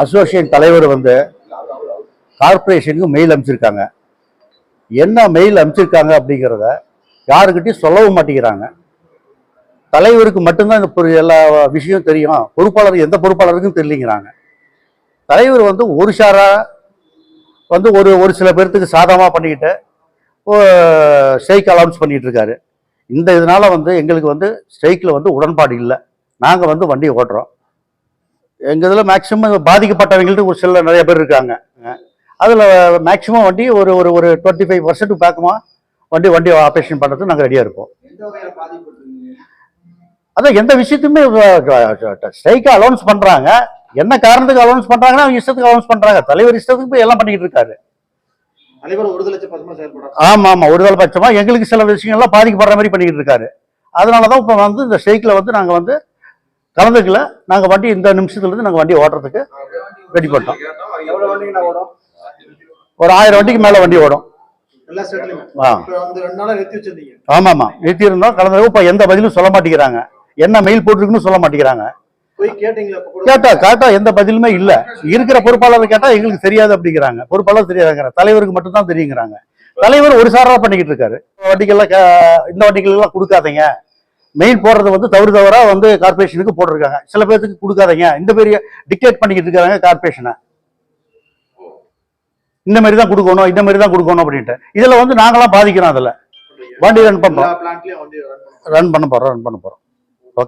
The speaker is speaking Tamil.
அசோசியேட் தலைவர் வந்து கார்ப்பரேஷனுக்கு மெயில் அனுப்பிச்சிருக்காங்க. என்ன மெயில் அனுப்பிச்சிருக்காங்க அப்படிங்கிறத யாருக்கிட்டையும் சொல்லவும் மாட்டேங்கிறாங்க. தலைவருக்கு மட்டும்தான் இந்த எல்லா விஷயம் தெரியும். பொறுப்பாளர் எந்த பொறுப்பாளருக்கும் தெரியலைங்கிறாங்க. தலைவர் வந்து ஒரு சாரா வந்து ஒரு ஒரு சில பேர்த்துக்கு சாதகமாக பண்ணிக்கிட்டு ஸ்ட்ரைக் அலௌன்ஸ் பண்ணிகிட்டு இருக்காரு இந்த இதனால் வந்து எங்களுக்கு வந்து ஸ்ட்ரைக்கில் வந்து உடன்பாடு இல்லை. நாங்கள் வந்து வண்டியை ஓட்டுறோம். எங்கள் இதில் மேக்ஸிமம் பாதிக்கப்பட்டவங்கள்ட்ட ஒரு சில நிறைய பேர் இருக்காங்க. அதில் மேக்ஸிமம் வண்டி ஒரு ஒரு ஒரு டுவெண்ட்டி ஃபைவ் பர்சன்ட் பேக்கமாக வண்டி வண்டி ஆப்ரேஷன் பண்ணுறதுக்கு நாங்கள் ரெடியாக இருப்போம். அதான் எந்த விஷயத்தையுமே ஸ்ட்ரைக்கை அலௌன்ஸ் பண்ணுறாங்க என்ன காரணத்துக்கு அலௌன்ஸ் பண்ணுறாங்கன்னா அவங்க இஷ்டத்துக்கு அலௌன்ஸ் பண்ணுறாங்க தலைவர் இஷ்டத்துக்கு போய் எல்லாம் பண்ணிக்கிட்டு இருக்காரு. ஒரு ஆமாம் ஆமாம் ஒருதலை பட்சமாக எங்களுக்கு சில விஷயங்கள்லாம் பாதிக்கப்படுற மாதிரி பண்ணிக்கிட்டு இருக்காரு. அதனால தான் இப்போ வந்து இந்த ஸ்ட்ரைக்கில் வந்து நாங்கள் வந்து கலந்துக்கல. நாங்கள் வண்டி இந்த நிமிஷத்துலேருந்து நாங்கள் வண்டி ஓட்டுறதுக்கு ரெடி பண்ணிட்டோம். ஒரு ஆயிரம் வண்டிக்கு மேலே வண்டி ஓடும். நிறுத்தி ஆமாம் ஆமாம். நிறுத்தி இருந்தோம் கலந்து இப்போ எந்த பதிலும் சொல்ல மாட்டேங்கிறாங்க. என்ன மெயில் போட்டிருக்குன்னு சொல்ல மாட்டேங்கிறாங்க. கேட்டா கேட்டா எந்த பதிலுமே இல்ல. இருக்கிற பொறுப்பாளர் கேட்டா எங்களுக்கு தெரியாது அப்படிங்கிறாங்க. பொறுப்பாளர் தெரியாதுங்கிற தலைவருக்கு மட்டும் தான் தெரியுங்கிறாங்க. தலைவர் ஒரு சாரா பண்ணிக்கிட்டு இருக்காரு. வண்டிகள்லாம் கே- இந்த வண்டிகள் எல்லாம் கொடுக்காதீங்க. மெயின் போடுறது வந்து தவறு தவறா வந்து கார்பரேஷனுக்கு போட்டிருக்காங்க. சில பேர்த்துக்கு கொடுக்காதீங்க. இந்த பெரிய டிக்டேட் பண்ணிக்கிட்டு இருக்காங்க கார்பரேஷனை இந்த மாதிரி தான் கொடுக்கணும் இந்த மாதிரி தான் கொடுக்கணும் அப்படின்ட்டு. இதுல வந்து நாங்களாம் பாதிக்கிறோம் அதுல. வண்டி ரன் பண்ணுவாங்க. ரன் பண்ண போறோம். ரன் பண்ண போறோம்.